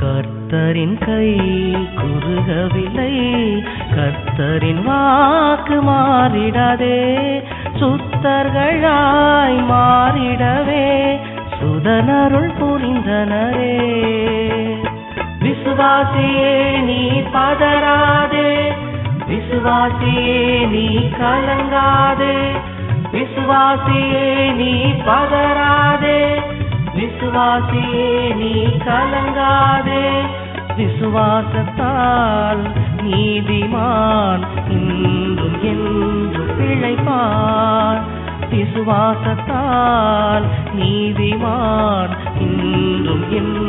கர்த்தரின் கை குறுகவில்லை. கர்த்தரின் வாக்கு மாறிடாதே. சுத்தர்களாய் மாறிடவே. சுதனருள் புரிந்தனரே. விசுவாசியே நீ பதறாதே. விசுவாசியே நீ கலங்காதே. விசுவாசியே நீ பதறாதே. விசுவாசியே நீ கலங்காதே. விசுவாசத்தால் நீதிமான் இன்றும் என்றும் பிழைப்பான் விசுவாசத்தால் நீதிமான் இன்றும் என்று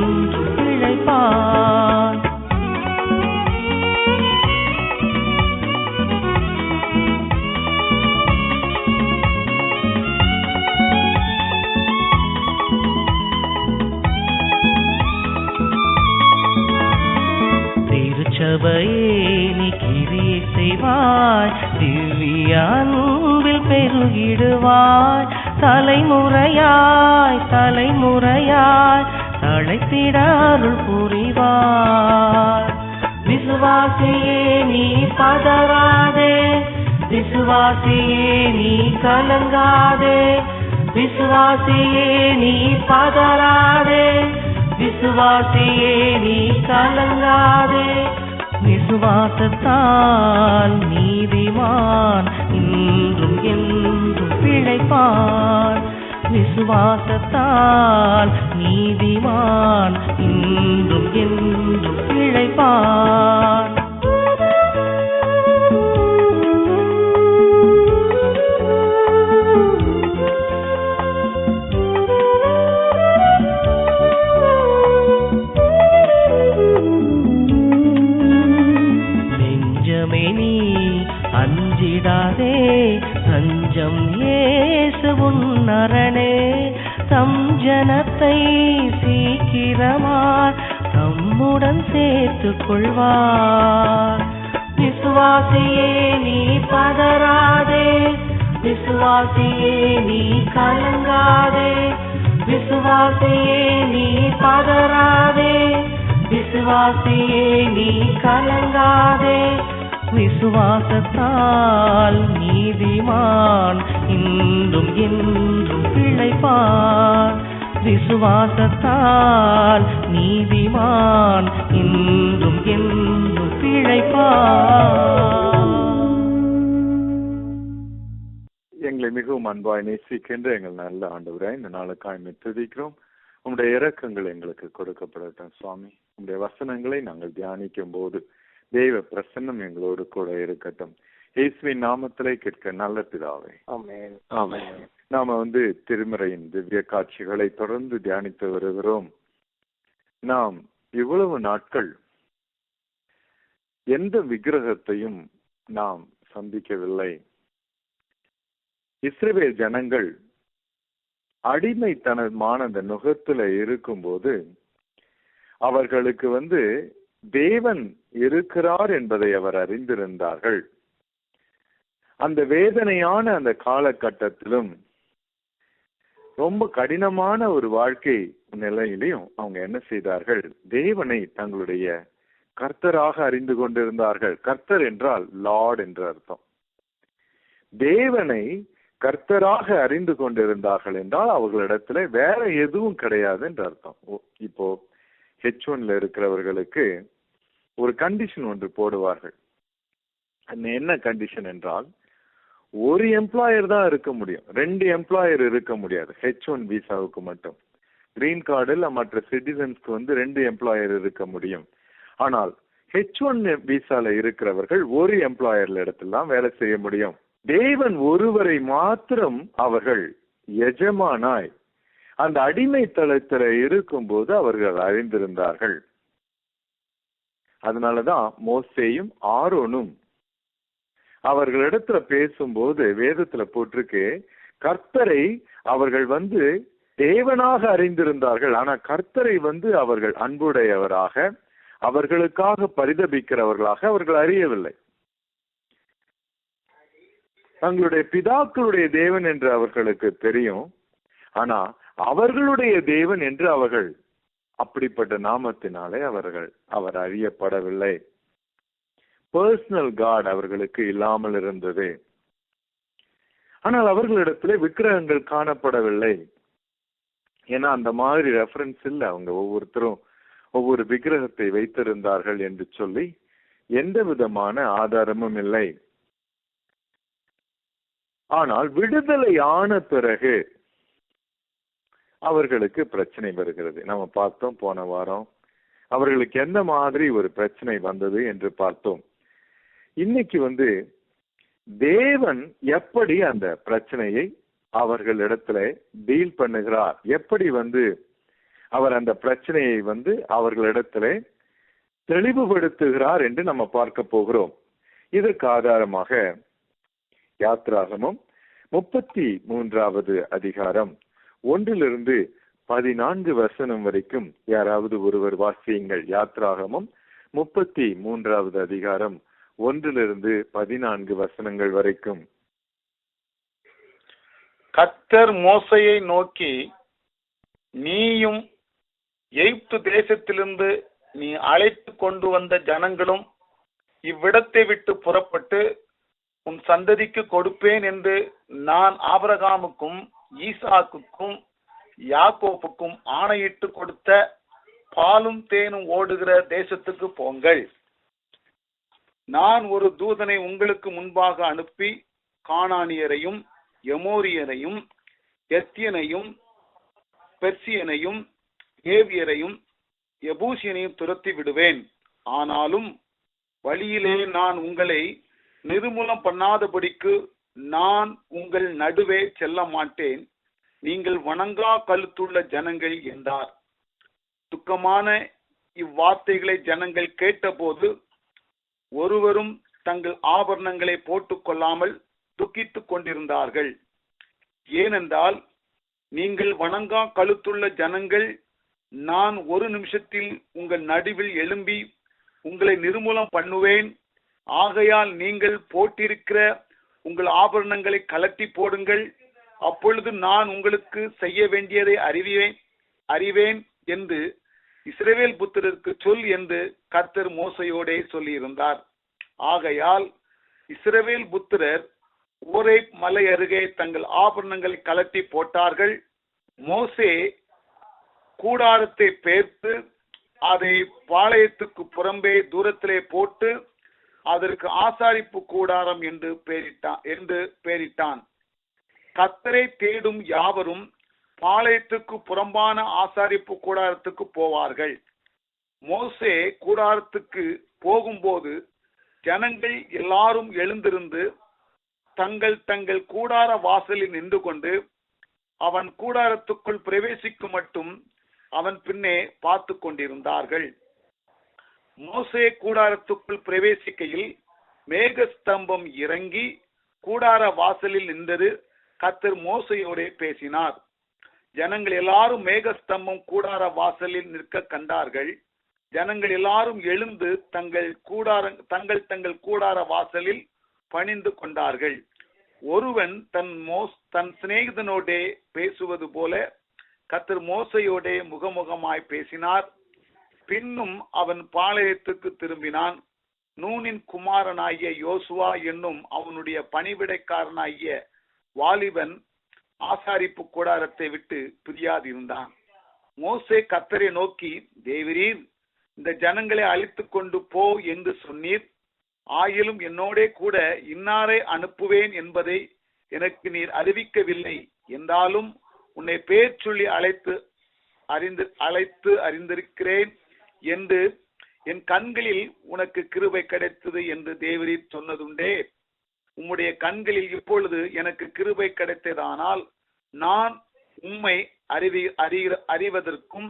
பெருகிடுவாய் தலைமுறையாய் தலைமுறையாய் தழைத்திட அருள் புரிவாய் விசுவாசியே நீ பதறாதே விசுவாசியே நீ கலங்காதே விசுவாசியே நீ பதறாதே விசுவாசியே நீ கலங்காதே. விசுவாசத்தால் நீதிமான் இன்று என்றும் விசுவாசத்தால் நீதிமான் இன்றும் என்றும் இழைப்பான் உன்னரணே தம் ஜனத்தை சீக்கிரமார் தம்முடன் சேர்த்து கொள்வார். விசுவாசியே நீ பதறாதே. விசுவாசியே நீ கலங்காதே. விசுவாசியே நீ பதறாதே. விசுவாசியே நீ கலங்காதே. விசுவாசத்தால் நீதிமான் இன்றும் என்றும் பிழைப்பான் விசுவாசத்தால் நீதிமான் இன்றும் என்றும் பிழைப்பான் எங்களை மிகவும் அன்பாய் நேசிக்கின்ற எங்கள் நல்ல ஆண்டவராய் இந்த நாளுக்காய் மெத்துதிக்கிறோம் உங்களுடைய இறக்கங்கள் எங்களுக்கு கொடுக்கப்படட்டும் சுவாமி. உங்களுடைய வசனங்களை நாங்கள் தியானிக்கும் போது தெய்வ பிரசன்னம் எங்களோடு கூட இருக்கட்டும். இயேசுவின் நாமத்திலே கேட்க நல்ல பிதாவே. நாம வந்து திருமறையின் திவ்ய காட்சிகளை தொடர்ந்து தியானித்து வருகிறோம். நாம் இவ்வளவு நாட்கள் எந்த விக்கிரகத்தையும் நாம் சந்திக்கவில்லை. இஸ்ரவேல் ஜனங்கள் அடிமைத்தனமான அந்த நுகத்துல இருக்கும்போது அவர்களுக்கு வந்து தேவன் இருக்கிறார் என்பதை அவர் அறிந்திருந்தார்கள். அந்த வேதனையான அந்த காலகட்டத்திலும் ரொம்ப கடினமான ஒரு வாழ்க்கை நிலையிலையும் அவங்க என்ன செய்தார்கள்? தேவனை தங்களுடைய கர்த்தராக அறிந்து கொண்டிருந்தார்கள். கர்த்தர் என்றால் லார்ட் என்று அர்த்தம். தேவனை கர்த்தராக அறிந்து கொண்டிருந்தார்கள் என்றால் அவர்களிடத்துல வேற எதுவும் கிடையாது என்று அர்த்தம். ஓ, இப்போ ஹெச் ஒன்ல இருக்கிறவர்களுக்கு ஒரு கண்டிஷன் ஒன்று போடுவார்கள். அது என்ன கண்டிஷன் என்றால் ஒரு எம்ப்ளாயர் தான் இருக்க முடியும். ரெண்டு எம்ப்ளாயர் இருக்க முடியாது. ஹெச் ஒன் விசாவுக்கு மட்டும். கிரீன் கார்டில் மற்ற சிட்டிசன்ஸ்க்கு வந்து ரெண்டு எம்ப்ளாயர் இருக்க முடியும். ஆனால் ஹெச் ஒன் விசால இருக்கிறவர்கள் ஒரு எம்ப்ளாயர்ல இடத்துல தான் வேலை செய்ய முடியும். தேவன் ஒருவரை மாத்திரம் அவர்கள் எஜமானாய். அந்த அடிமைத்தளத்துல இருக்கும்போது அவர்கள் அறிந்திருந்தார்கள். அதனாலதான் மோசேயும் ஆரோனும் அவர்களிடத்துல பேசும்போது வேதத்துல போட்டிருக்கு கர்த்தரை அவர்கள் வந்து தேவனாக அறிந்திருந்தார்கள் ஆனா கர்த்தரை வந்து அவர்கள் அன்புடையவராக அவர்களுக்காக பரிதபிக்கிறவர்களாக அவர்கள் அறியவில்லை. தங்களுடைய பிதாக்களுடைய தேவன் என்று அவர்களுக்கு தெரியும் ஆனா அவர்களுடைய தேவன் என்று அவர்கள் அப்படிப்பட்ட நாமத்தினாலே அவர்கள் அவர் அறியப்படவில்லை. பர்சனல் காட் அவர்களுக்கு இல்லாமல் இருந்தது. ஆனால் அவர்களிடத்திலே விக்கிரகங்கள் காணப்படவில்லை. ஏன்னா அந்த மாதிரி ரெஃபரன்ஸ் இல்லை. அவங்க ஒவ்வொருத்தரும் ஒவ்வொரு விக்கிரகத்தை வைத்திருந்தார்கள் என்று சொல்லி எந்த விதமான ஆதாரமும் இல்லை. ஆனால் விடுதலை ஆன பிறகு அவர்களுக்கு பிரச்சனை வருகிறது. நம்ம பார்த்தோம் போன வாரம். அவர்களுக்கு எந்த மாதிரி ஒரு பிரச்சனை வந்தது என்று பார்த்தோம். இன்னைக்கு வந்து தேவன் எப்படி அந்த பிரச்சனையை அவர்களிடத்துல டீல் பண்ணுகிறார்? எப்படி வந்து அவர் அந்த பிரச்சனையை வந்து அவர்களிடத்துல தெளிவுபடுத்துகிறார் என்று நம்ம பார்க்க போகிறோம். இதற்கு ஆதாரமாக யாத்ராகமும் முப்பத்தி மூன்றாவது அதிகாரம் ஒன்றிலிருந்து பதினான்கு வசனம் வரைக்கும் யாராவது ஒருவர் வாசியுங்கள். யாத்ராகமம் முப்பத்தி மூன்றாவது அதிகாரம் ஒன்றிலிருந்து பதினான்கு வசனங்கள் வரைக்கும். கத்தர் மோசையை நோக்கி நீயும் எகிப்து தேசத்திலிருந்து நீ அழைத்து கொண்டு வந்த ஜனங்களும் இவ்விடத்தை விட்டு புறப்பட்டு உன் சந்ததிக்கு கொடுப்பேன் என்று நான் ஆபரகாமுக்கும் ஈசாக்குக்கும் யாக்கோப்புக்கும் ஆணையிட்டு கொடுத்த பாலும் தேனும் ஓடுகிற தேசத்துக்கு போங்கள். நான் ஒரு தூதனை உங்களுக்கு முன்பாக அனுப்பி காணானியரையும் எமோரியரையும் எத்தியனையும் பெர்சியனையும் ஏவியரையும் எபூசியனையும் துரத்தி விடுவேன். ஆனாலும் வழியிலே நான் உங்களை நிர்மூலம் பண்ணாதபடிக்கு நான் உங்கள் நடுவே செல்ல மாட்டேன். நீங்கள் வணங்கா கழுத்துள்ள ஜனங்கள் என்றார். துக்கமான இவ்வார்த்தைகளை ஜனங்கள் கேட்டபோது ஒருவரும் தங்கள் ஆபரணங்களை போட்டுக் கொள்ளாமல் துக்கித்துக் கொண்டிருந்தார்கள். ஏனென்றால் நீங்கள் வணங்கா கழுத்துள்ள ஜனங்கள் நான் ஒரு நிமிஷத்தில் உங்கள் நடுவில் எழும்பி உங்களை நிர்மூலம் பண்ணுவேன். ஆகையால் நீங்கள் போட்டிருக்கிற உங்கள் ஆபரணங்களை கலட்டி போடுங்கள். அப்பொழுது நான் உங்களுக்கு செய்ய வேண்டியதை அறிவேன் அறிவேன் என்று இஸ்ரவேல் புத்திரருக்கு சொல் என்று கர்த்தர் மோசையோடே சொல்லியிருந்தார். ஆகையால் இஸ்ரவேல் புத்திரர் ஊரை மலை அருகே தங்கள் ஆபரணங்களை கலட்டி போட்டார்கள். மோசே கூடாரத்தை பேர்த்து அதை பாளையத்துக்கு புறம்பே தூரத்திலே போட்டு அதற்கு ஆசாரிப்பு கூடாரம் என்று பெயரிட்டான் என்று பெயரிட்டான் கத்தரை தேடும் யாவரும் பாளையத்துக்கு புறம்பான ஆசாரிப்பு கூடாரத்துக்கு போவார்கள். மோசே கூடாரத்துக்கு போகும்போது ஜனங்கள் எல்லாரும் எழுந்திருந்து தங்கள் தங்கள் கூடார வாசலில் நின்று கொண்டு அவன் கூடாரத்துக்குள் பிரவேசிக்கும் மட்டும் அவன் பின்னே பார்த்து கொண்டிருந்தார்கள். மோசே கூடாரத்துக்குள் பிரவேசிக்கையில் மேகஸ்தம்பம் இறங்கி கூடார வாசலில் நின்றது கத்தர் மோசையோடே பேசினார். ஜனங்கள் எல்லாரும் மேகஸ்தம்பம் கூடார வாசலில் நிற்க கண்டார்கள். ஜனங்கள் எல்லாரும் எழுந்து தங்கள் கூடார தங்கள் தங்கள் கூடார வாசலில் பணிந்து கொண்டார்கள். ஒருவன் தன் மோஸ் தன் சிநேகிதனோடே பேசுவது போல கத்தர் மோசையோடே முகமுகமாய் பேசினார். பின்னும் அவன் பாளையத்துக்கு திரும்பினான். நூனின் குமாரனாகிய யோசுவா என்னும் அவனுடைய பணிவிடைக்காரனாகிய வாலிபன் ஆசாரிப்பு கூடாரத்தை விட்டு பிரியாதிருந்தான். மோசே கத்தரை நோக்கி தேவிரீர் இந்த ஜனங்களை அழித்து கொண்டு போ என்று சொன்னீர். ஆயிலும் என்னோடே கூட இன்னாரை அனுப்புவேன் என்பதை எனக்கு நீர் அறிவிக்கவில்லை. என்றாலும் உன்னை பேர் சொல்லி அழைத்து அறிந்து அழைத்து அறிந்திருக்கிறேன். என்று என் கண்களில் உனக்கு கிருபை கிடைத்தது என்று தேவரீர் சொன்னதுண்டே. உம்முடைய கண்களில் இப்பொழுது எனக்கு கிருபை கிடைத்ததானால் நான் உம்மை அறிவி அறிகிற அறிவதற்கும்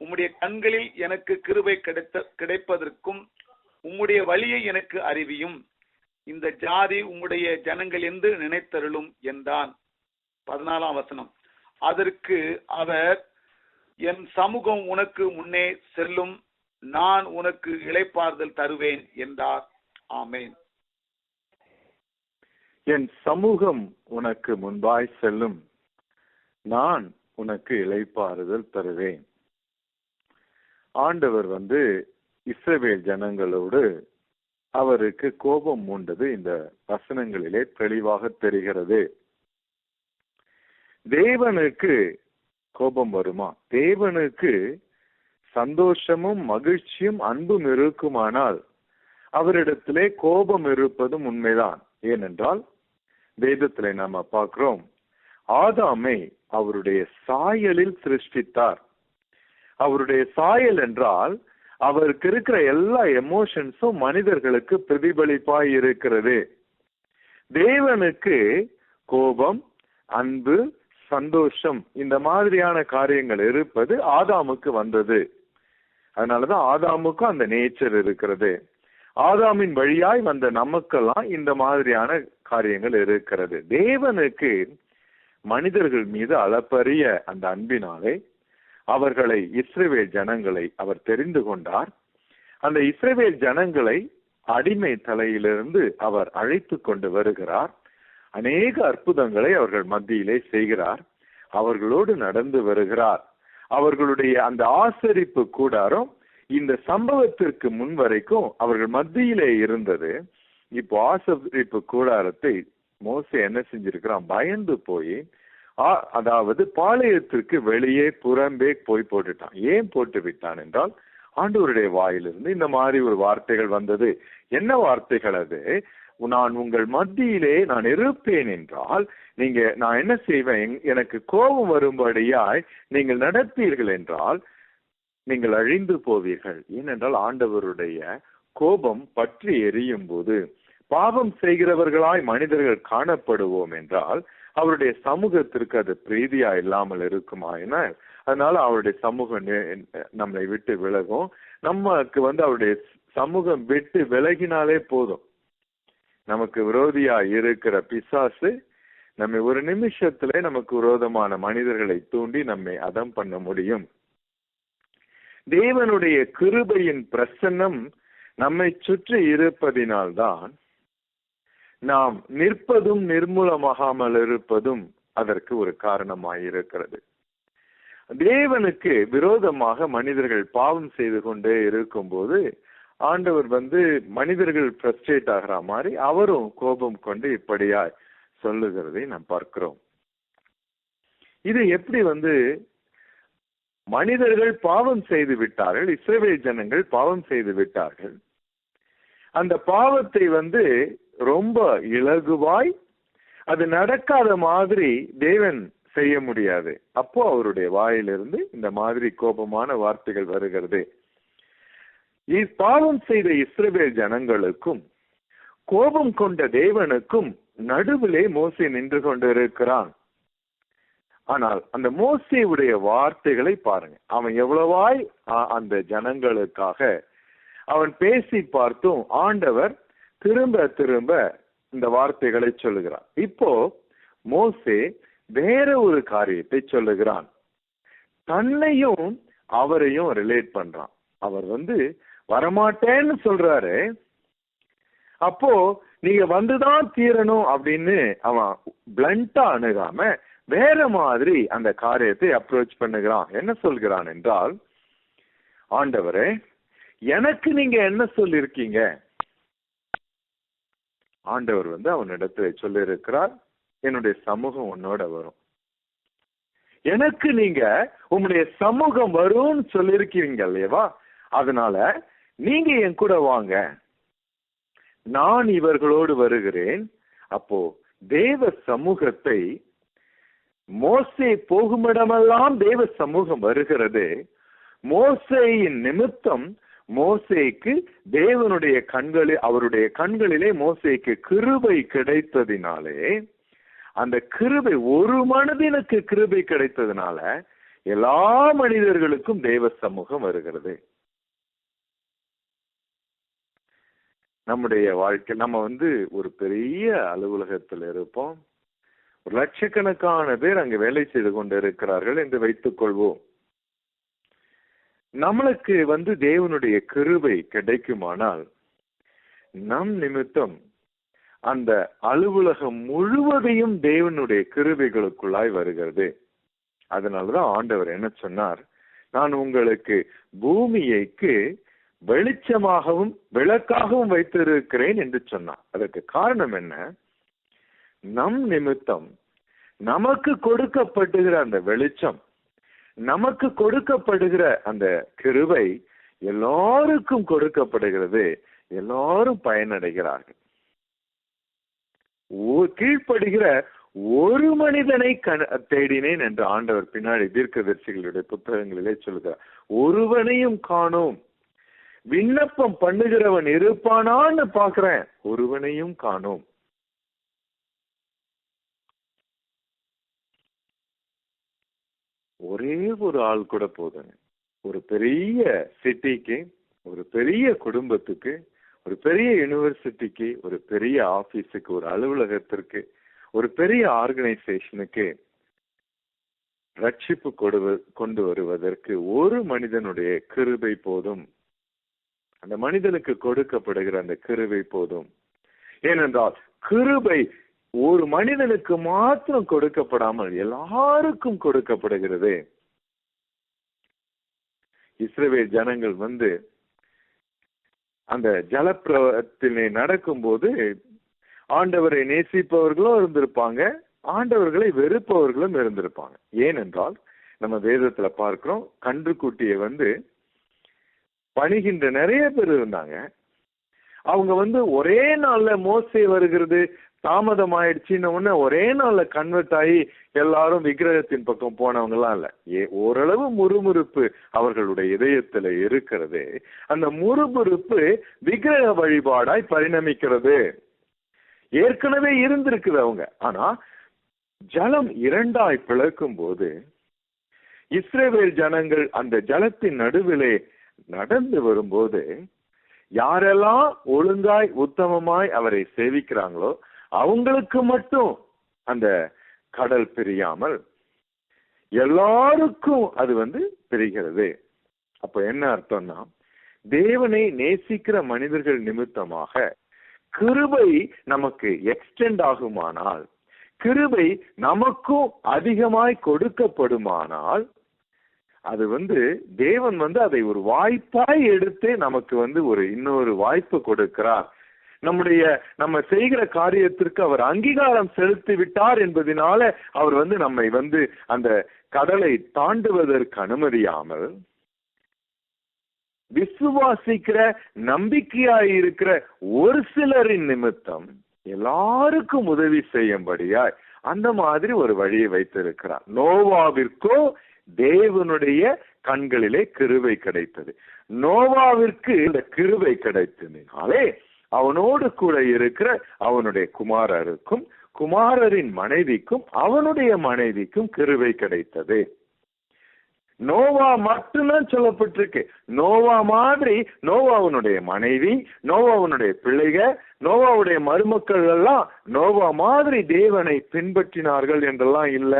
உம்முடைய கண்களில் எனக்கு கிருபை கிடைத்த கிடைப்பதற்கும் உம்முடைய வழியை எனக்கு அறிவியும். இந்த ஜாதி உம்முடைய ஜனங்கள் என்று நினைத்தருளும் என்றான். பதினாலாம் வசனம். அதற்கு அவர் என் சமூகம் உனக்கு முன்னே செல்லும் நான் உனக்கு இழைப்பார்தல் தருவேன் என்றார். ஆமேன். என் சமூகம் உனக்கு முன்பாய் செல்லும். நான் உனக்கு இழைப்பாறுதல் தருவேன். ஆண்டவர் வந்து இஸ்ரவேல் ஜனங்களோடு அவருக்கு கோபம் மூண்டது இந்த வசனங்களிலே தெளிவாக தெரிகிறது. தேவனுக்கு கோபம் வருமா? தேவனுக்கு சந்தோஷமும் மகிழ்ச்சியும் அன்பும் இருக்குமானால் அவரிடத்திலே கோபம் இருப்பதும் உண்மைதான். ஏனென்றால் வேதத்திலே நாம பார்க்கிறோம் ஆதாமை அவருடைய சாயலில் சிருஷ்டித்தார். அவருடைய சாயல் என்றால் அவருக்கு இருக்கிற எல்லா எமோஷன்ஸும் மனிதர்களுக்கு பிரதிபலிப்பாய் இருக்கிறது. தேவனுக்கு கோபம் அன்பு சந்தோஷம் இந்த மாதிரியான காரியங்கள் இருப்பது ஆதாமுக்கு வந்தது. அதனாலதான் ஆதாமுக்கும் அந்த நேச்சர் இருக்கிறது. ஆதாமின் வழியாய் வந்த நமக்கெல்லாம் இந்த மாதிரியான காரியங்கள் இருக்கிறது. தேவனுக்கு மனிதர்கள் மீது அளப்பரிய அந்த அன்பினாலே அவர்களை இஸ்ரேவேல் ஜனங்களை அவர் தெரிந்து கொண்டார். அந்த இஸ்ரேவேல் ஜனங்களை அடிமை தலையிலிருந்து அவர் அழைத்து கொண்டு வருகிறார். அநேக அற்புதங்களை அவர்கள் மத்தியிலே செய்கிறார். அவர்களோடு நடந்து வருகிறார். அவர்களுடைய அந்த ஆசரிப்பு கூடாரம் இந்த சம்பவத்திற்கு முன் வரைக்கும் அவர்கள் மத்தியிலே இருந்தது. இப்போ ஆசரிப்பு கூடாரத்தை மோசை என்ன செஞ்சிருக்கிறான்? பயந்து போய் ஆ- அதாவது பாளையத்திற்கு வெளியே புறம்பே போய் போட்டுட்டான். ஏன் போட்டு விட்டான் என்றால் ஆண்டவருடைய வாயிலிருந்து இந்த மாதிரி ஒரு வார்த்தைகள் வந்தது. என்ன வார்த்தைகள் அது? நான் உங்கள் மத்தியிலே நான் இருப்பேன் என்றால் நீங்க நான் என்ன செய்வேன்? எனக்கு கோபம் வரும்படியாய் நீங்கள் நடப்பீர்கள் என்றால் நீங்கள் அழிந்து போவீர்கள். ஏனென்றால் ஆண்டவருடைய கோபம் பற்றி எரியும் போது பாவம் செய்கிறவர்களாய் மனிதர்கள் காணப்படுவோம் என்றால் அவருடைய சமூகத்திற்கு அது பிரீதியா இல்லாமல் இருக்குமா என அதனால அவருடைய சமூகம் நே- நம்மளை விட்டு விலகும். நமக்கு வந்து அவருடைய சமூகம் விட்டு விலகினாலே போதும். நமக்கு விரோதியா இருக்கிற பிசாசு நம்மை ஒரு நிமிஷத்திலே நமக்கு விரோதமான மனிதர்களை தூண்டி நம்மை அதம் பண்ண முடியும். தேவனுடைய கிருபையின் பிரசன்னம் நம்மை சுற்றி இருப்பதினால்தான் நாம் நிற்பதும் நிர்மூலமாகாமல் இருப்பதும் அதற்கு ஒரு காரணமாயிருக்கிறது. தேவனுக்கு விரோதமாக மனிதர்கள் பாவம் செய்து கொண்டே இருக்கும்போது ஆண்டவர் வந்து மனிதர்கள் ஃப்ரஸ்ட்ரேட் ஆகிற மாதிரி அவரும் கோபம் கொண்டு இப்படியாய் சொல்லுகிறதை நாம் பார்க்கிறோம். இது எப்படி வந்து மனிதர்கள் பாவம் செய்து விட்டார்கள் இஸ்ரேல் ஜனங்கள் பாவம் செய்து விட்டார்கள். அந்த பாவத்தை வந்து ரொம்ப இலகுவாய் அது நடக்காத மாதிரி தேவன் செய்ய முடியாது. அப்போ அவருடைய வாயிலிருந்து இந்த மாதிரி கோபமான வார்த்தைகள் வருகிறது. இப்பாவம் செய்த இஸ்ரவேல் ஜனங்களுக்கும் கோபம் கொண்ட தேவனுக்கும் நடுவிலே மோசே நின்று கொண்டிருக்கிறான். ஆனால் அந்த மோசையுடைய வார்த்தைகளை பாருங்க. அவன் எவ்வளவாய் அ- அந்த ஜனங்களுக்காக அவன் பேசி பார்த்தும் ஆண்டவர் திரும்ப திரும்ப இந்த வார்த்தைகளை சொல்லுகிறான் இப்போ மோசே வேற ஒரு காரியத்தை சொல்லுகிறான். தன்னையும் அவரையும் ரிலேட் பண்றான். அவர் வந்து வரமாட்டேன்னு சொல்றாரு. அப்போ நீங்க வந்துதான் தீரணும் அப்படின்னு அவன் பிளண்டா அணுகாம வேற மாதிரி அந்த காரியத்தை அப்ரோச் பண்ணுகிறான். என்ன சொல்கிறான் என்றால் ஆண்டவரே எனக்கு நீங்க என்ன சொல்லிருக்கீங்க? ஆண்டவர் வந்து அவனிடத்துல சொல்லியிருக்கிறார். என்னுடைய சமூகம் உன்னோட வரும். எனக்கு நீங்க உங்களுடைய சமூகம் வரும்னு சொல்லியிருக்கீங்க இல்லையவா அதனால நீங்க என் கூட வாங்க. நான் இவர்களோடு வருகிறேன். அப்போ தேவ சமூகத்தை மோசே போகுமிடமெல்லாம் தேவ சமூகம் வருகிறது. மோசையின் நிமித்தம் மோசேக்கு தேவனுடைய கண்களில் அவருடைய கண்களிலே மோசைக்கு கிருபை கிடைத்ததினாலே அந்த கிருபை ஒரு மனதினுக்கு கிருபை கிடைத்ததுனால எல்லா மனிதர்களுக்கும் தேவ சமூகம் வருகிறது. நம்முடைய வாழ்க்கை நம்ம வந்து ஒரு பெரிய அலுவலகத்தில் இருப்போம். ஒரு லட்சக்கணக்கான பேர் அங்கு வேலை செய்து கொண்டு இருக்கிறார்கள் என்று வைத்துக் கொள்வோம். நம்மளுக்கு வந்து தேவனுடைய கிருபை கிடைக்குமானால் நம் நிமித்தம் அந்த அலுவலகம் முழுவதையும் தேவனுடைய கிருபைகளுக்குள்ளாய் வருகிறது. அதனாலதான் ஆண்டவர் என்ன சொன்னார்? நான் உங்களுக்கு பூமியைக்கு வெளிச்சமாகவும் விளக்காகவும் வைத்திருக்கிறேன் என்று சொன்னான். அதற்கு காரணம் என்ன? நம் நிமித்தம் நமக்கு கொடுக்கப்படுகிற அந்த வெளிச்சம் நமக்கு கொடுக்கப்படுகிற அந்த கிருவை எல்லாருக்கும் கொடுக்கப்படுகிறது. எல்லாரும் பயனடைகிறார்கள். ஓ- கீழ்ப்படுகிற ஒரு மனிதனை தேடினேன் என்று ஆண்டவர் பின்னாடி தீர்க்கதரிசிகளுடைய புத்தகங்களிலே சொல்கிறார் ஒருவனையும் காணோம். விண்ணப்பம் பண்ணுகிறவன் இருப்பானான்னு பாக்குறேன் ஒருவனையும் காணோம். ஒரே ஒரு ஆள் கூட போதுங்க ஒரு பெரிய சிட்டிக்கு ஒரு பெரிய குடும்பத்துக்கு ஒரு பெரிய யூனிவர்சிட்டிக்கு ஒரு பெரிய ஆபீஸுக்கு ஒரு அலுவலகத்திற்கு ஒரு பெரிய ஆர்கனைசேஷனுக்கு ரட்சிப்பு கொடு கொண்டு வருவதற்கு ஒரு மனிதனுடைய கிருபை போதும். அந்த மனிதனுக்கு கொடுக்கப்படுகிற அந்த கிருபை போதும். ஏனென்றால் கிருபை ஒரு மனிதனுக்கு மாத்திரம் கொடுக்கப்படாமல் எல்லாருக்கும் கொடுக்கப்படுகிறது. இஸ்ரவேல் ஜனங்கள் வந்து அந்த ஜலப்பிரவத்திலே நடக்கும்போது ஆண்டவரை நேசிப்பவர்களும் இருந்திருப்பாங்க ஆண்டவர்களை வெறுப்பவர்களும் இருந்திருப்பாங்க. ஏனென்றால் நம்ம வேதத்துல பார்க்கிறோம் கன்றுக்குட்டியை வந்து பணிகின்ற நிறைய பேர் இருந்தாங்க. அவங்க வந்து ஒரே நாள்ல மோசே வருகிறது தாமதம் ஆயிடுச்சுன்னு உடனே ஒரே நாள்ல கன்வெர்ட் ஆகி எல்லாரும் விக்கிரகத்தின் பக்கம் போனவங்க எல்லாம் இல்ல. ஏ ஓரளவு முறுமுறுப்பு அவர்களுடைய இதயத்துல இருக்கிறது. அந்த முறுமுறுப்பு விக்கிரக வழிபாடாய் பரிணமிக்கிறது. ஏற்கனவே இருந்திருக்குது அவங்க. ஆனா ஜலம் இரண்டாய் பிளக்கும் போது இஸ்ரேவேல் ஜனங்கள் அந்த ஜலத்தின் நடுவிலே நடந்து வரும்போது யாரெல்லாம் ஒழுங்காய் உத்தமமாய் அவரை சேவிக்கிறாங்களோ அவங்களுக்கு மட்டும் அந்த கடல் பிரியாமல் எல்லாருக்கும் அது வந்து பிரிகிறது. அப்ப என்ன அர்த்தம்னா தேவனை நேசிக்கிற மனிதர்கள் நிமித்தமாக கிருபை நமக்கு எக்ஸ்டெண்ட் ஆகுமானால் கிருபை நமக்கும் அதிகமாய் கொடுக்கப்படுமானால் அது வந்து தேவன் வந்து அதை ஒரு வாய்ப்பாய் எடுத்து நமக்கு வந்து ஒரு இன்னொரு வாய்ப்பு கொடுக்கிறார். நம்முடைய நம்ம செய்கிற காரியத்திற்கு அவர் அங்கீகாரம் செலுத்தி விட்டார் என்பதனால அவர் வந்து நம்மை வந்து அந்த கடலை தாண்டுவதற்கு அனுமதியாமல் விசுவாசிக்கிற நம்பிக்கையாய் இருக்கிற ஒரு சிலரின் நிமித்தம் எல்லாருக்கும் உதவி செய்யும்படியாய் அந்த மாதிரி ஒரு வழியை வைத்திருக்கிறார். நோவாவிற்கோ தேவனுடைய கண்களிலே கிருவை கிடைத்தது. நோவாவிற்கு இந்த கிருவை கிடைத்ததினாலே அவனோடு கூட இருக்கிற அவனுடைய குமாரருக்கும் குமாரரின் மனைவிக்கும் அவனுடைய மனைவிக்கும் கிருவை கிடைத்தது. நோவா மட்டும்தான் சொல்லப்பட்டிருக்கு. நோவா மாதிரி நோவாவுனுடைய மனைவி நோவாவுனுடைய பிள்ளைக நோவாவுடைய மருமக்கள் எல்லாம் நோவா மாதிரி தேவனை பின்பற்றினார்கள் என்றெல்லாம் இல்ல.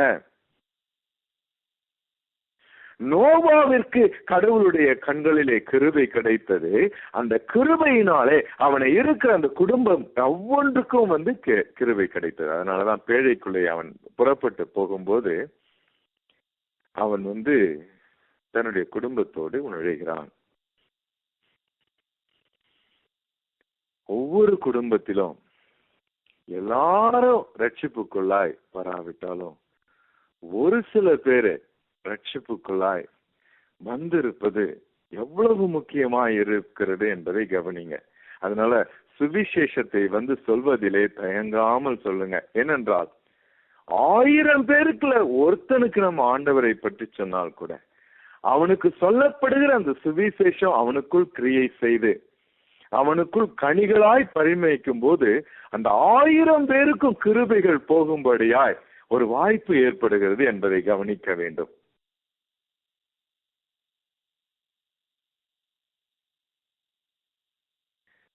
நோவாவிற்கு கடவுளுடைய கண்களிலே கிருபை கிடைத்தது. அந்த கிருபையினாலே அவனை இருக்கிற அந்த குடும்பம் ஒவ்வொன்றுக்கும் வந்து கிருபை கிடைத்தது. அதனாலதான் பேழைக்குள்ளே அவன் புறப்பட்டு போகும்போது அவன் வந்து தன்னுடைய குடும்பத்தோடு நுழைகிறான் ஒவ்வொரு குடும்பத்திலும் எல்லாரும் ரட்சிப்புக்குள்ளாய் வராவிட்டாலும் ஒரு சில பேரு ரட்சிப்புக்குள்ளாய் வந்திருப்பது எவ்வளவு முக்கியமா இருக்கிறது என்பதை கவனிங்க. அதனால சுவிசேஷத்தை வந்து சொல்வதிலே தயங்காமல் சொல்லுங்க. ஏனென்றால் ஆயிரம் பேருக்குள்ள ஒருத்தனுக்கு நம்ம ஆண்டவரை பற்றி சொன்னால் கூட அவனுக்கு சொல்லப்படுகிற அந்த சுவிசேஷம் அவனுக்குள் கிரியை செய்து அவனுக்குள் கனிகளாய் பரிமளிக்கும் போது அந்த ஆயிரம் பேருக்கும் கிருபைகள் போகும்படியாய் ஒரு வாய்ப்பு ஏற்படுகிறது என்பதை கவனிக்க வேண்டும்.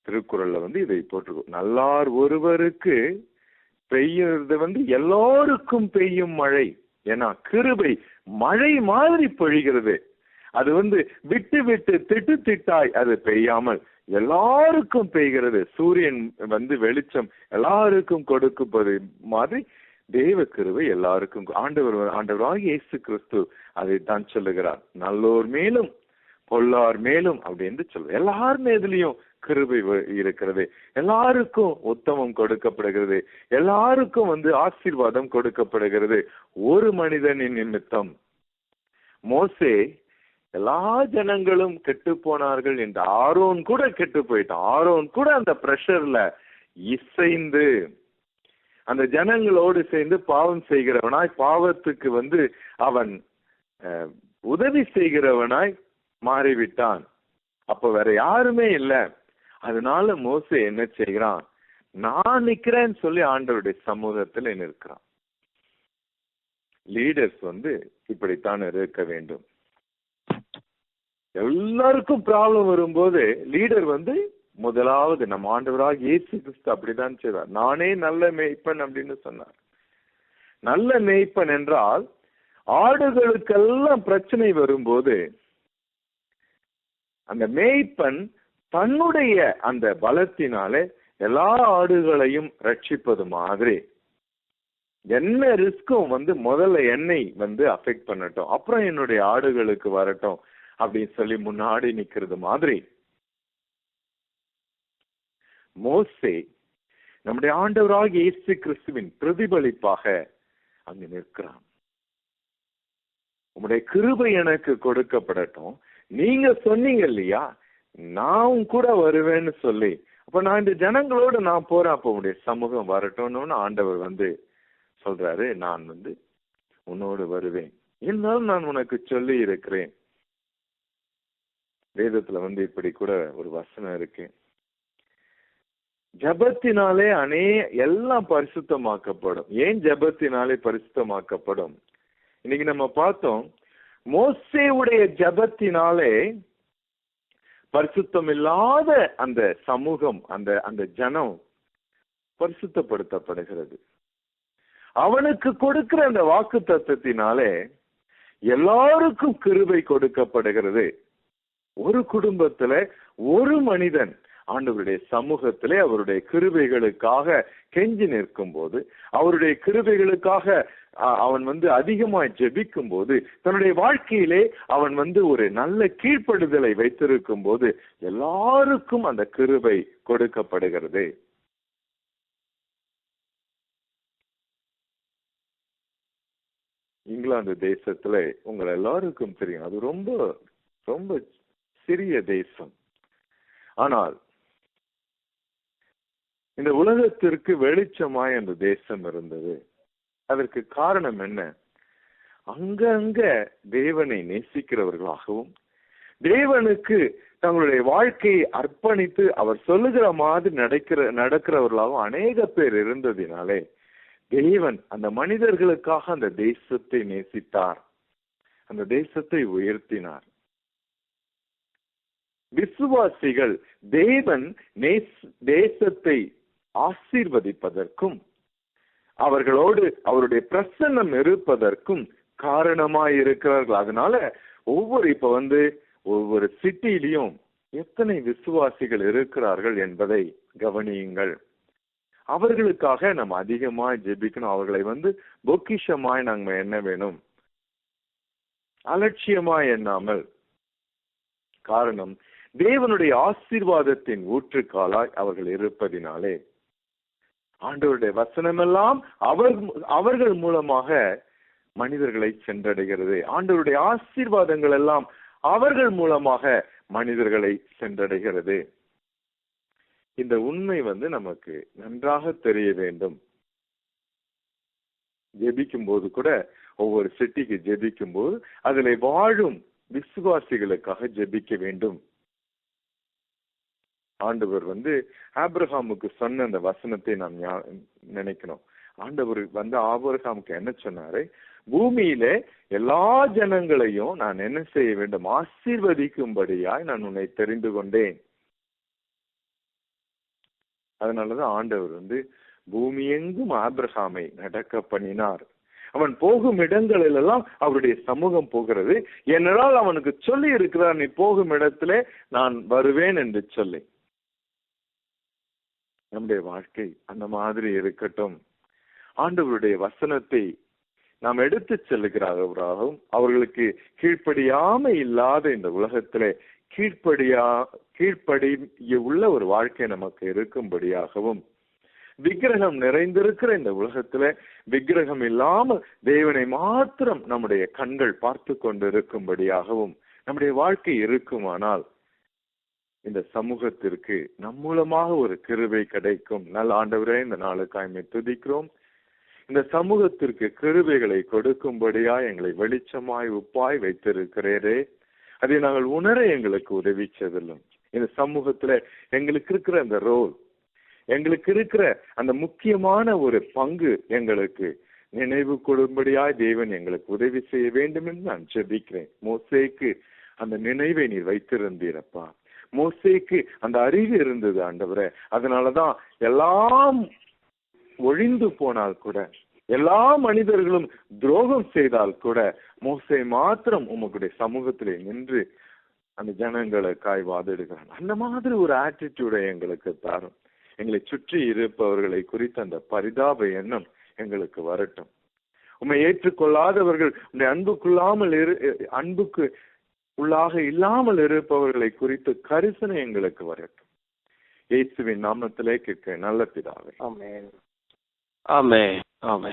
திருக்குறள்ல வந்து இதை போட்டிருக்கோம் நல்லார் ஒருவருக்கு பெய்யறது வந்து எல்லாருக்கும் பெய்யும் மழை ஏன்னா கிருபை மழை மாதிரி பொழிகிறது. அது வந்து விட்டு விட்டு திட்டு திட்டாய் அது பெய்யாமல் எல்லாருக்கும் பெய்கிறது. சூரியன் வந்து வெளிச்சம் எல்லாருக்கும் கொடுக்குப்பது மாதிரி தேவ கிருவை எல்லாருக்கும். ஆண்டவர் ஆண்டவராக இயேசு கிறிஸ்து அதை தான் சொல்லுகிறார். நல்லோர் மேலும் பொல்லார் மேலும் அப்படின்னு சொல்லுவார். எல்லார் மேதுலயும் கிருபை இருக்கிறது. எல்லாருக்கும் உத்தமம் கொடுக்கப்படுகிறது. எல்லாருக்கும் வந்து ஆசீர்வாதம் கொடுக்கப்படுகிறது. ஒரு மனிதனின் நிமித்தம். மோசே எல்லா ஜனங்களும் கெட்டு போனார்கள் என்று ஆரோன் கூட கெட்டு போயிட்டான் ஆரோன் கூட அந்த பிரஷர்ல இசைந்து அந்த ஜனங்களோடு சேர்ந்து பாவம் செய்கிறவனாய் பாவத்துக்கு வந்து அவன் உதவி செய்கிறவனாய் மாறிவிட்டான். அப்ப வேற யாருமே இல்லை. அதனால மோசே என்ன செய்கிறான்? நான் நிக்கிறேன்னு சொல்லி ஆண்டவருடைய சமூகத்துல நிற்கிறான். லீடர்ஸ் வந்து இப்படித்தான் இருக்க வேண்டும். எல்லாருக்கும் ப்ராப்ளம் வரும்போது லீடர் வந்து முதலாவது நம்ம ஆண்டவராக இயேசு கிறிஸ்து அப்படிதான் செய்தார் நானே நல்ல மேய்ப்பன் அப்படின்னு சொன்னார். நல்ல மேய்ப்பன் என்றால் ஆடுகளுக்கெல்லாம் பிரச்சனை வரும்போது அந்த மேய்ப்பன் தன்னுடைய அந்த பலத்தினாலே எல்லா ஆடுகளையும் ரட்சிப்பது மாதிரி. என்ன ரிஸ்க்கும் வந்து முதல்ல என்னை வந்து அஃபெக்ட் பண்ணட்டும் அப்புறம் என்னுடைய ஆடுகளுக்கு வரட்டும் அப்படின்னு சொல்லி முன்னாடி நிக்கிறது மாதிரி. மோசே நம்முடைய ஆண்டவராக இயேசு கிறிஸ்துவின் பிரதிபலிப்பாக அங்கு நிற்கிறான். உங்களுடைய கிருபை எனக்கு கொடுக்கப்படட்டும். நீங்க சொன்னீங்க இல்லையா? நான் கூட வருவேன்னு சொல்லி அப்ப நான் இந்த ஜனங்களோட நான் போறேன். அப்ப உடைய சமூகம் வரட்டும்னு ஆண்டவர் வந்து சொல்றாரு. நான் வந்து உன்னோடு வருவேன். இருந்தாலும் நான் உனக்கு சொல்லி இருக்கிறேன். வேதத்துல வந்து இப்படி கூட ஒரு வசனம் இருக்கு. ஜபத்தினாலே அனே எல்லாம் பரிசுத்தமாக்கப்படும். ஏன் ஜபத்தினாலே பரிசுத்தமாக்கப்படும்? இன்னைக்கு நம்ம பார்த்தோம் மோசேவுடைய ஜபத்தினாலே பரிசுத்தம் இல்லாத அந்த சமூகம் அந்த அந்த ஜனம் பரிசுத்தப்படுத்தப்படுகிறது. அவனுக்கு கொடுக்கிற அந்த வாக்கு தத்துவத்தினாலே எல்லாருக்கும் கிருபை கொடுக்கப்படுகிறது. ஒரு குடும்பத்துல ஒரு மனிதன் ஆண்டவருடைய சமூகத்திலே அவருடைய கிருபைகளுக்காக கெஞ்சி நிற்கும் போது அவருடைய கிருபைகளுக்காக அவன் வந்து அதிகமாய் ஜெபிக்கும் போது தன்னுடைய வாழ்க்கையிலே அவன் வந்து ஒரு நல்ல கீழ்ப்படுதலை வைத்திருக்கும் போது எல்லாருக்கும் அந்த கிருபை கொடுக்கப்படுகிறது. இங்கிலாந்து தேசத்துல உங்களை எல்லாருக்கும் தெரியும். அது ரொம்ப ரொம்ப சிறிய தேசம். ஆனால் இந்த உலகத்திற்கு வெளிச்சமாய் அந்த தேசம் இருந்தது. அதற்கு காரணம் என்ன? அங்கங்க தேவனை நேசிக்கிறவர்களாகவும் தேவனுக்கு தங்களுடைய வாழ்க்கையை அர்ப்பணித்து அவர் சொல்லுகிற மாதிரி நடக்கிற நடக்கிறவர்களாகவும் அநேக பேர் இருந்ததினாலே தேவன் அந்த மனிதர்களுக்காக அந்த தேசத்தை நேசித்தார். அந்த தேசத்தை உயர்த்தினார். விசுவாசிகள் தேவன் நேஸ்- தேசத்தை ஆசீர்வதிப்பதற்கும் அவர்களோடு அவருடைய பிரசன்னம் இருப்பதற்கும் காரணமாய் இருக்கிறார்கள் அதனால ஒவ்வொரு இப்ப வந்து ஒவ்வொரு சிட்டிலையும் எத்தனை விசுவாசிகள் இருக்கிறார்கள் என்பதை கவனியுங்கள். அவர்களுக்காக நம்ம அதிகமாய் ஜெபிக்கணும். அவர்களை வந்து பொக்கிஷமாய் நம்ம என்ன வேணும். அலட்சியமாய் எண்ணாமல். காரணம் தேவனுடைய ஆசீர்வாதத்தின் ஊற்றுக்காலாய் அவர்கள் இருப்பதினாலே ஆண்டவருடைய வசனமெல்லாம் அவர் அவர்கள் மூலமாக மனிதர்களை சென்றடைகிறது. ஆண்டவருடைய ஆசீர்வாதங்கள் எல்லாம் அவர்கள் மூலமாக மனிதர்களை சென்றடைகிறது. இந்த உண்மை வந்து நமக்கு நன்றாக தெரிய வேண்டும். ஜெபிக்கும் போது கூட ஒவ்வொரு சிட்டிக்கு ஜெபிக்கும் போது அதில் வாழும் விசுவாசிகளுக்காக ஜெபிக்க வேண்டும். ஆண்டவர் வந்து ஆப்ரஹாமுக்கு சொன்ன அந்த வசனத்தை நாம் நினைக்கணும். ஆண்டவர் வந்து ஆபிரகாமுக்கு என்ன சொன்னாரு? பூமியில எல்லா ஜனங்களையும் நான் என்ன செய்ய வேண்டும்? ஆசீர்வதிக்கும்படியாய் நான் உன்னை தெரிந்து கொண்டேன். அதனாலதான் ஆண்டவர் வந்து பூமி எங்கும் ஆப்ரஹாமை நடக்க பண்ணினார். அவன் போகும் இடங்களிலெல்லாம் அவருடைய சமூகம் போகிறது. என்னால் அவனுக்கு சொல்லி இருக்கிறார் நீ போகும் இடத்திலே நான் வருவேன் என்று சொல்லி. நம்முடைய வாழ்க்கை அந்த மாதிரி இருக்கட்டும். ஆண்டவருடைய வசனத்தை நாம் எடுத்து செல்லுகிறார்களாகவும் அவர்களுக்கு கீழ்ப்படியாம இல்லாத இந்த உலகத்திலே கீழ்ப்படியா கீழ்ப்படிய உள்ள ஒரு வாழ்க்கை நமக்கு இருக்கும்படியாகவும் விக்கிரகம் நிறைந்திருக்கிற இந்த உலகத்துல விக்கிரகம் இல்லாமல் தேவனை மாத்திரம் நம்முடைய கண்கள் பார்த்து கொண்டிருக்கும்படியாகவும் நம்முடைய வாழ்க்கை இருக்குமானால் இந்த சமூகத்திற்கு நம் மூலமாக ஒரு கிருபை கிடைக்கும். நல்ல ஆண்டவரே இந்த நாளுக்காய்மை துதிக்கிறோம். இந்த சமூகத்திற்கு கிருபைகளை கொடுக்கும்படியா எங்களை வெளிச்சமாய் உப்பாய் வைத்திருக்கிறேரே. அதை நாங்கள் உணர எங்களுக்கு உதவி செய்தலும். இந்த சமூகத்துல எங்களுக்கு இருக்கிற அந்த ரோல் எங்களுக்கு இருக்கிற அந்த முக்கியமான ஒரு பங்கு எங்களுக்கு நினைவு கொடும்படியாய் தேவன் எங்களுக்கு உதவி செய்ய வேண்டும் என்று நான் ஜெபிக்கிறேன். மோசேக்கு அந்த நினைவை நீர் வைத்திருந்தீரப்பா. மோசைக்கு அந்த அறிவு இருந்தது ஆண்டவரே. அதனாலதான் எல்லாம் ஒழிந்து போனால் கூட எல்லா மனிதர்களும் துரோகம் செய்தால் கூட மோசை மாத்திரம் உங்களுடைய சமூகத்திலே நின்று அந்த ஜனங்களை காய் வாதிடுகிறான் அந்த மாதிரி ஒரு ஆட்டிடியூடை எங்களுக்கு தாரும். எங்களை சுற்றி இருப்பவர்களை குறித்த அந்த பரிதாப எண்ணம் எங்களுக்கு வரட்டும். உண்மை ஏற்றுக்கொள்ளாதவர்கள் உன்னை அன்புக்குள்ளாமல் இரு அன்புக்கு உள்ளாக இல்லாமல் இருப்பவர்களை குறித்து கரிசனை எங்களுக்கு வரட்டும். இயேசுவின் நாமத்திலே கேட்க நல்ல பிதாவே. ஆமே ஆமே ஆமே